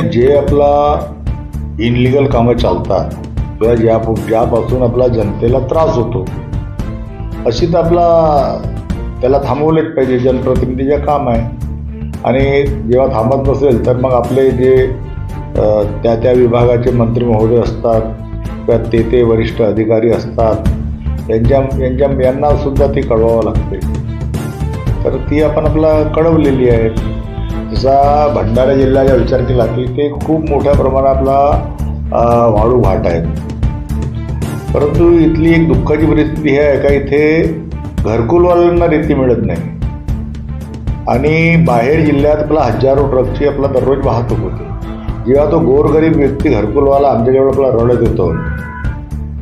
जे आपला इनलिगल कामं चालतात किंवा ज्या ज्यापासून आपला जनतेला त्रास होतो अशी तर आपला त्याला थांबवलेच पाहिजे. जनप्रतिनिधीचे काम आहे आणि जेव्हा थांबत नसेल तर मग आपले जे त्या त्या विभागाचे मंत्री महोदय असतात किंवा ते ते वरिष्ठ अधिकारी असतात यांच्या यांच्या यांनासुद्धा ती कळवावं लागते तर ती आपण आपला कळवलेली आहे. जसा भंडारा जिल्ह्याचा विचार केला की ते खूप मोठ्या प्रमाणात आपला वाळू घाट आहेत. परंतु इथली एक दुःखाची परिस्थिती ही आहे का इथे घरकुलवाल्यांना रेती मिळत नाही. आणि बाहेर जिल्ह्यात आपला हजारो ट्रकची आपला दररोज वाहतूक होते. जेव्हा तो गोरगरीब व्यक्ती घरकुलवाला आमच्याजवळ आपला रडत येतो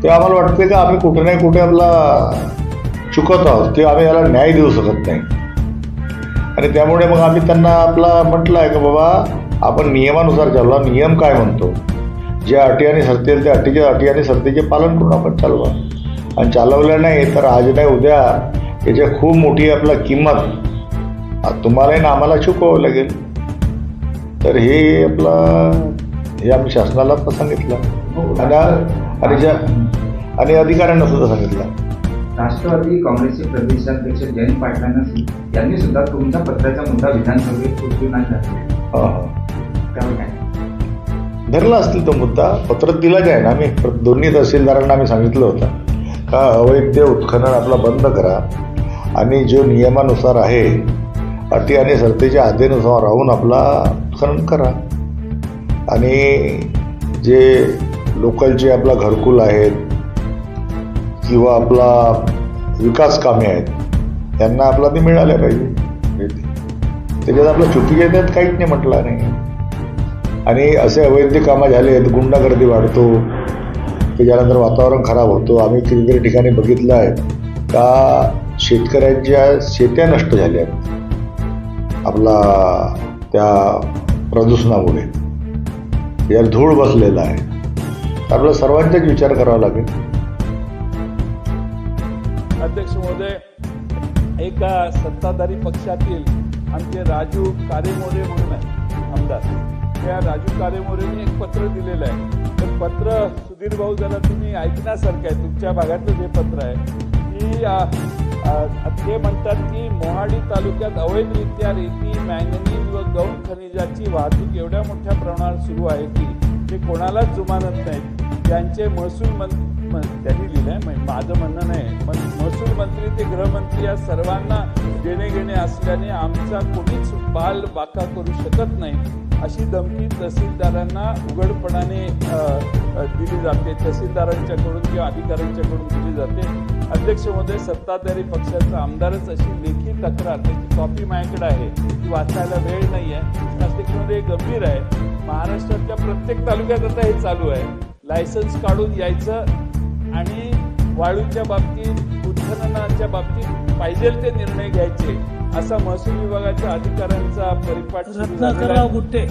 तेव्हा आम्हाला वाटते का आम्ही कुठे नाही कुठे आपला चुकत आहोत किंवा आम्ही याला न्याय देऊ शकत नाही. आणि त्यामुळे मग आम्ही त्यांना आपला म्हटलं आहे की बाबा आपण नियमानुसार चालवा नियम काय म्हणतो? ज्या अटी आणि आहेत त्या अटीच्या अटी आणि शर्तीचे पालन करून आपण चालवा. आणि चालवलं नाही तर आज नाही उद्या याच्या खूप मोठी आपला किंमत. तुम्हालाही ना आम्हाला चुकवावं लागेल. तर हे आपला हे आम्ही शासनाला सांगितलं. आणि आणि ज्या आणि अधिकाऱ्यांना सुद्धा सांगितलं. राष्ट्रवादी काँग्रेसचे प्रदेशाध्यक्ष जयंत पाटलांना यांनी सुद्धा तुमच्या पत्राचा मुद्दा विधानसभेत उचलून धरला त्यावर काय? धरला असतील तो मुद्दा पत्र दिला जाय ना. आम्ही प्र- दोन्ही तहसीलदारांना आम्ही सांगितलं होतं. का अवैध उत्खनन आपला बंद करा. आणि जो नियमानुसार आहे अटी आणि सर्तीच्या आदेनुसार राहून आपला उत्खनन करा. आणि जे लोकलचे आपला घरकुल आहेत किंवा आपला विकास कामे आहेत त्यांना आपला ते मिळाल्या पाहिजे. त्याच्यात आपल्या चुकी घेण्यात काहीच नाही म्हटलं नाही आणि असे अवैध कामं झाले आहेत गुंडागर्दी वाढतो त्याच्यानंतर वातावरण खराब होतो. आम्ही कितीतरी ठिकाणी बघितलं आहे. का शेतकऱ्यांच्या शेत्या नष्ट झाल्या आहेत. आपला त्या प्रदूषणामुळे. याला धूळ बसलेला आहे. तर सर्वांचाच विचार करावा लागेल. अध्यक्ष महोदय एका सत्ताधारी पक्षातील आमचे राजू कारेमोरे म्हणून आहे आमदार. त्या राजू कारेमोरेने एक पत्र दिलेलं आहे. तर पत्र सुधीर भाऊ जरा तुम्ही ऐकण्यासारखं आहे तुमच्या भागातलं जे पत्र आहे की ते म्हणतात की मोहाडी तालुक्यात अवैधरित्या रेती मॅंगनीज व गौण खनिजाची वाहतूक एवढ्या मोठ्या प्रमाणात सुरू आहे की ते कोणालाच जुमानत नाहीत त्यांचे महसूल मं त्यांनी लिहिलं आहे माझं म्हणणं नाही पण महसूल मंत्री ते गृहमंत्री या सर्वांना देणे घेणे असल्याने आमचा कोणीच बाल बाका करू शकत नाही अशी धमकी तहसीलदारांना उघडपणाने दिली जाते. तहसीलदारांच्याकडून किंवा अधिकाऱ्यांच्याकडून दिली जाते. अध्यक्ष महोदय सत्ताधारी पक्षाचा आमदारच अशी लेखी तक्रार त्याची कॉपी माझ्याकडे आहे. ती वाचायला वेळ नाही आहे अध्यक्षमध्ये गंभीर आहे. महाराष्ट्रातल्या प्रत्येक तालुक्यात आता हे चालू आहे. लायसन्स काढून यायचं आणि वाळूच्या बाबतीत उत्खननाच्या बाबतीत पाहिजे ते निर्णय घ्यायचे असा महसूल विभागाच्या अधिकाऱ्यांचा परिपाठ रत्नाकरराव गुट्टे.